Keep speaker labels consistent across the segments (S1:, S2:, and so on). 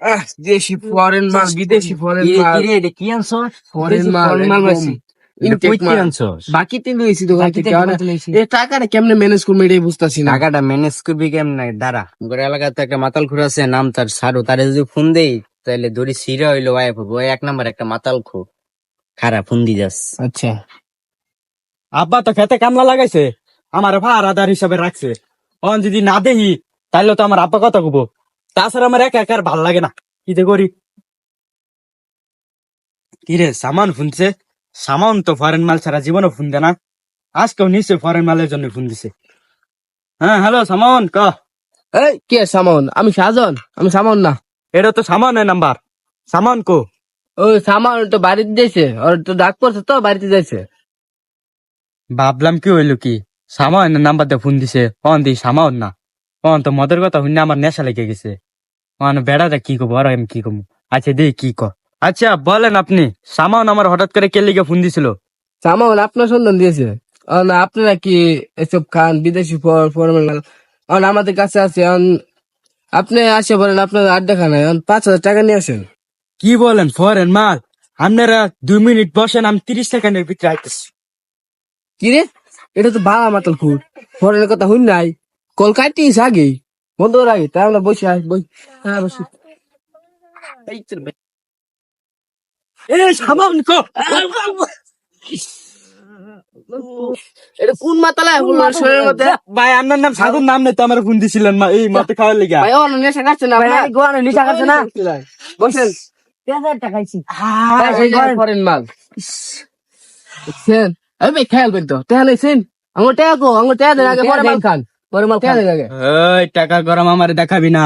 S1: আহ, দেশি ফরেন মাল বিদেশি ফরেন মাল।
S2: কি আনছস?
S1: ফরেন লইছি দোকান থেকে। এ টাকাটা কেমনে ম্যানেজ করব এটাই বুঝতেছি না।
S2: টাকাটা ম্যানেজ করবি কেমনে? দাঁড়া। গোর এলাকাতে একটা মাতাল খুর আছে নাম তার সারু। তারে যদি ফোন দেই তাহলে দড়ি সিরা হইল এক নাম্বার একটা মাতাল খো খারাপ ফোন দি যাস।
S1: আচ্ছা।
S3: আব্বা তো খেতে কামলা লাগাইছে। আমার ভাড়াদার হিসাবে রাখছে। অন যদি না দেহি তাহলে তো আমার আব্বা কথা কব তাছাড়া আমার একা একা আর ভালো লাগে না। কি যে করি? কিরে সামান শুনছে? সামান তো ফরেন মাল ছাড়া জীবনও ফোন দে না। আজকেও নিশ্চয় ফরেন মালের জন্য ফোন দিছে। হ্যাঁ হ্যালো সামান ক?
S1: এই কে সামন? আমি সাজন আমি সামন না।
S3: এটা তো সামানের নাম্বার সামান কো?
S1: ওই সামান তো বাড়িতে যাইছে ওর তো ডাক পড়ছে তো বাড়িতে যাইছে।
S3: ভাবলাম কি হইল কি? সামানের নাম্বার দিয়ে ফোন দিছে। অন দি সামান না। অন তো মদের কথা শুনে আমার নেশা লেগে গেছে। অন বেড়াটা কি কব আর আমি কি কব আচ্ছা দে কি ক আচ্ছা বলেন আপনি সামান আমার হঠাৎ করে কে লিগে ফোন দিছিল?
S1: সামন আপনার সন্ধান দিয়েছে। না আপনারা কি এসব খান? বিদেশি ফর- ফরেন মাল আমাদের কাছে আছে আপনি আসে বলেন আপনার আড্ডা খানায় অন পাঁচ হাজার টাকা নিয়ে আসেন।
S3: কি বলেন ফরেন মাল? আপনারা দুই মিনিট বসেন আমি তিরিশ সেকেন্ডের ভিতরে আইতেছি।
S1: কি রে? এটা তো বাবা মাতাল খুব ফরেনের কথা শুন নাই। কল কাটিস আগে বন্ধ করার আগে তাই আমরা বসে আস বই হ্যাঁ বসি। এই চল ভাই।
S3: এ সামান কো।
S1: এটা কোন মাতালায় কোন শরীরের মধ্যে?
S3: ভাই আপনার নাম সাধুর নাম নেই তো আমার ফোন দিছিলেন মা। এই মতে খাওয়ার লিগা।
S1: ভাই অন্য নেশা না ভাই গোয়ানো নেশা খাচ্ছে না। বসেন। দেখছেন? এই ভাই খেয়াল পেন তো। টেহা লইছেন আমার টেহা কো আমার টেহা দেন আগে পরে মাল খান। মাল
S3: ওই টাকা গরম আমার দেখাবি না।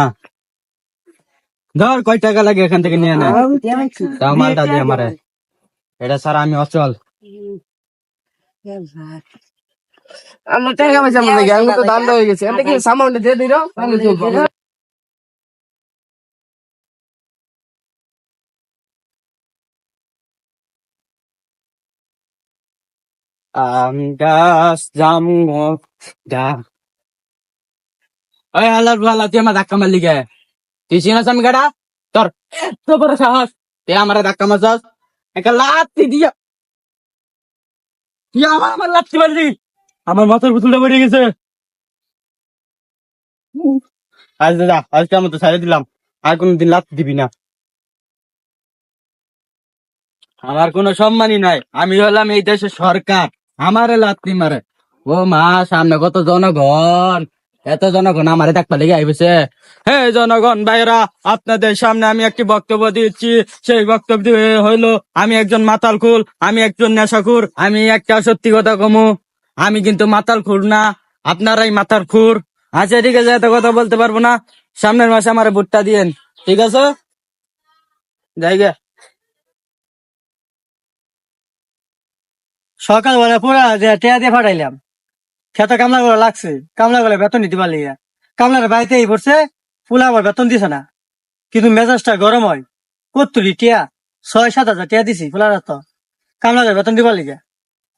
S3: ধর কয় টাকা লাগে এখান থেকে নিয়ে নে তাও মালটা দিয়ে আমারে। এটা স্যার আমি অচল।
S1: আমরা তো দাম হয়ে গেছে। এটা কি সামানটা দিয়ে দিল? তাহলে চলবে
S3: আম গাছ জাম দা ওই হালার ভালা তুই আমার ধাক্কা মারলি গে। তুই চিনাস আমি গাড়া? তোর এত বড় সাহস। তুই আমার ধাক্কা মারছস? একটা লাত্তি দিয়া। তুই আমার আমার লাত্তি মারলি। আমার মাথার পুতুলটা গেছে। আজ দাদা, আজকে আমি তো দিলাম। আর কোনদিন লাত্তি দিবি না। আমার কোনো সম্মানই নাই। আমি হলাম এই দেশের সরকার। আমারে লাত্তি মারে। ও মা, সামনে কত জনগণ। এত জনগণ আমারে ডাকতে লেগে আইবেছে। হে জনগণ ভাইরা আপনাদের সামনে আমি একটি বক্তব্য দিচ্ছি। সেই বক্তব্য হইল, আমি একজন মাতাল খুল, আমি একজন নেশাখুর, আমি একটা সত্যি কথা কমু। আমি কিন্তু মাতাল খুর না, আপনারাই মাথার খুর। আচ্ছা ঠিক আছে, এত কথা বলতে পারব না। সামনের মাসে আমার ভুট্টা দিয়েন, ঠিক আছে? জায়গা
S4: সকালবেলা পুরা টেয়া দিয়ে ফাটাইলাম। খেতে কামলা করে লাগছে। কামলা করে বেতন দিতে পারলি না। কামলার বাড়িতে এই পড়ছে, ফুলা আবার বেতন দিছে না। কিন্তু মেজাজটা গরম হয়। কত্তুরি টিয়া, ছয়, সাত হাজার টিয়া দিছি ফুলার তো কামলার বেতন দিবার লিগে।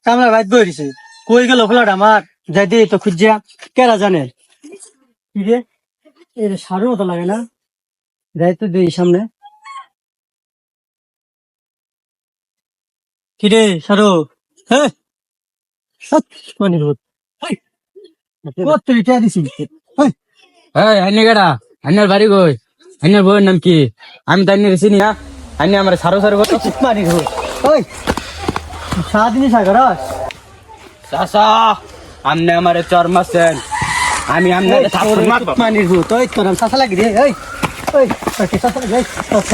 S4: কামলার বাইত বই দিছে। কই গেল ফুলাটা আমার? যাই দিয়ে তো খুঁজিয়া কেরা জানে? কি রে? এটা সারু মতো লাগে না। যাই তো দিই সামনে। কি রে সারু? হ্যাঁ? মানে রোদ কত্তুরি টিয়া দিছি?
S3: এই হানি গাড়া? হান্নার বাড়ি কই? হান্নার বউয়ের নাম কি? আমি তাই নিয়ে চিনি না হান্নি আমার সারো সারো কত
S4: মানি রোদ ওই সারাদিনই সাগরস
S3: চাচা আমনে আমারে চর মারছেন। আমি আমনে মারবো।
S4: মানি রোদ ওই তোর সাসা লাগি রে ওই ওই তোকে সাসা লাগি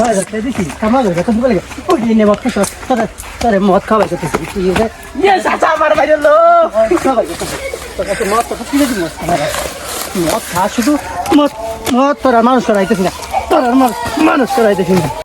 S4: হাজার টাকা দিছি। কামাল হয়ে গেছে বলে ওই নে মদ খাস তোর তোর মদ খাওয়াই করতে তুই
S3: ইয়ে চাচা আমার বাইরে লো
S4: খাওয়াই করতে কাছে মদ তো কি দিছিস মদ মদ খা শুধু? মদ মদ তোর আর মানুষ করাইতেছি না। তোর আর মানুষ করাইতেছি না।